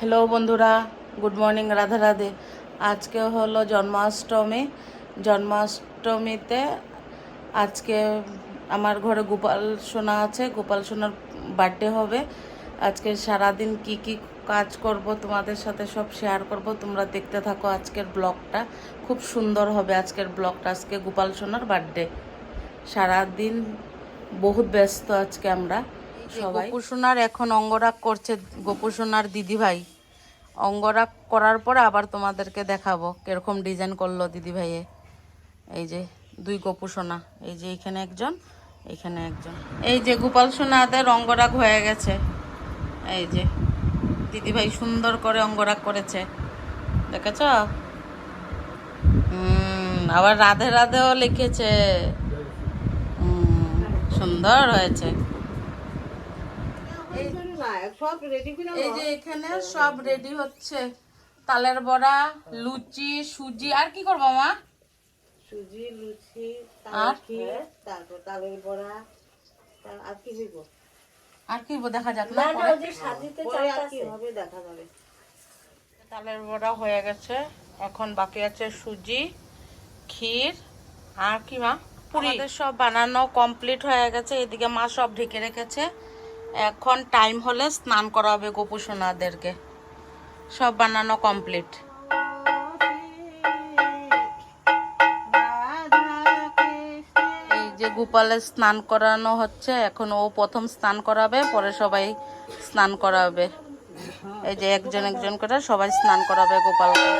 Hello বন্ধুরা। Good morning Radhe Radhe. আজকে হলো জন্মাষ্টমী। জন্মাষ্টমীতে আজকে আমার ঘরে গোপাল সোনা আছে। গোপাল সোনার বার্থডে হবে। আজকে সারাদিন কি কি কাজ করব তোমাদের সাথে সব শেয়ার করব। তোমরা দেখতে থাকো আজকের ব্লগটা। খুব সুন্দর হবে আজকের ব্লগটা। আজকে গোপাল সোনার বার্থডে সারাদিন বহুত ব্যস্ত আজকে আমরা। সবাই। এখন অঙ্গরাগ করছে গোপুসোনার দিদি ভাই অঙ্গরাগ করার পরে আবার তোমাদেরকে দেখাবো কীরকম ডিজাইন করল দিদি ভাইয়ে এই যে দুই গোপুসোনা, এই যে এখানে একজন এখানে একজন। এই যে গোপাল সোনাদের অঙ্গরাগ হয়ে গেছে। এই যে দিদি ভাই সুন্দর করে অঙ্গরাগ করেছে। দেখেছ? আবার রাধে রাধেও লিখেছে। সুন্দর হয়েছে। এই যে এখানে সব রেডি হচ্ছে। তালের বড়া লুচি সুজি। আর কি করব মা? সুজি লুচি আর? তারপর তালের বড়া। আর কি হইব? আর কি দেখা যাক না? হবে দেখা যাবে। তালের বড়া হয়ে গেছে। এখন বাকি আছে সুজি ক্ষীর আর কি মা? পুরি। সব বানানো কমপ্লিট হয়ে গেছে। এদিকে মা সব ঢেকে রেখেছে। এখন টাইম হলে স্নান করা হবে গোপু সোনাদেরকে। সব বানানো কমপ্লিট এই যে গোপালের স্নান করানো হচ্ছে, এখন ও প্রথম স্নান করাবে, পরে সবাই স্নান করাবে। এই যে একজন একজন করে সবাই স্নান করাবে গোপালকে।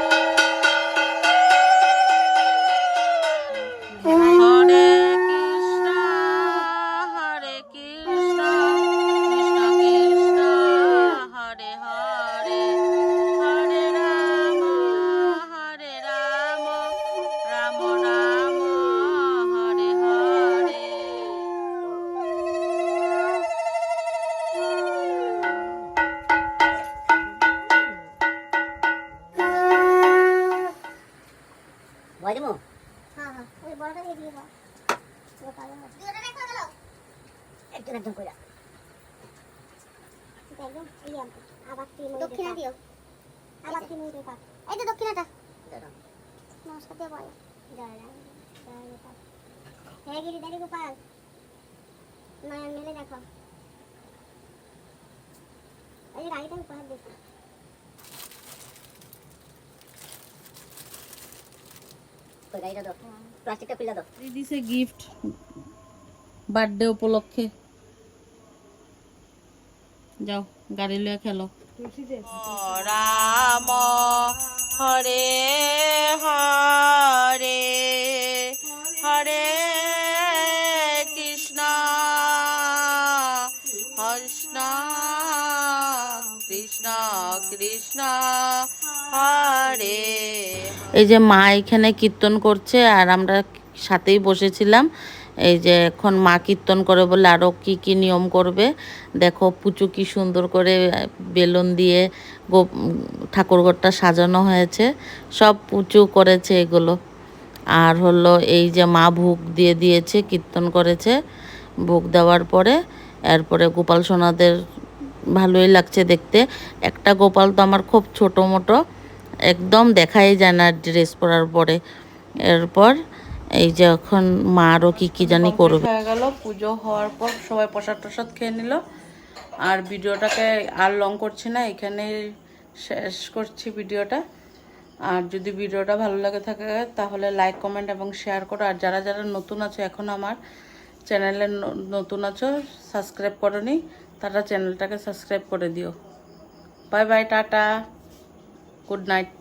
ভয় দেবো হ্যাঁ হ্যাঁ ওই বড়টা দিয়ে দিয়ে দাও। একজন একজন করে দক্ষিণা দিও। আবার তিন এই যে দক্ষিণাটা। নমস্কার দিয়ে বলো। জয় রাম জয় গোপাল হে গিরিধারী গোপাল। নয়ন মেলে দেখো। এই গাড়িটা উপহার দিচ্ছি। ওই দাও। প্লাস্টিকটা খুলে দাও। দিছে গিফট বার্থডে উপলক্ষে। যাও গাড়ি লয়ে খেলো। রাম হরে হরে হরে। এই যে মা এখানে কীর্তন করছে আর আমরা সাথেই বসেছিলাম। এই যে এখন মা কীর্তন করে বলে আরও কি কি নিয়ম করবে। দেখো পুচু কি সুন্দর করে বেলুন দিয়ে গো ঠাকুরঘরটা সাজানো হয়েছে। সব পুচু করেছে এগুলো। আর হলো এই যে মা ভোগ দিয়ে দিয়েছে, কীর্তন করেছে। ভোগ দেওয়ার পরে, এরপরে গোপাল সোনাদের ভালোই লাগছে দেখতে। একটা গোপাল তো আমার খুব ছোটো মোটো একদম দেখাই যায় না ড্রেস পরার পরে। এরপর এই যে এখন মা আরও কী কী জানি করবে। হয়ে গেল পুজো হওয়ার পর সবাই প্রসাদ টসাদ খেয়ে নিল। আর ভিডিওটাকে আর লং করছি না এখানে শেষ করছি ভিডিওটা। আর যদি ভিডিওটা ভালো লাগে থাকে তাহলে লাইক কমেন্ট এবং শেয়ার করো। আর যারা যারা নতুন আছো এখন আমার চ্যানেলে নতুন আছো সাবস্ক্রাইব করনি তারা চ্যানেলটাকে সাবস্ক্রাইব করে দিও। Bye bye tata good night.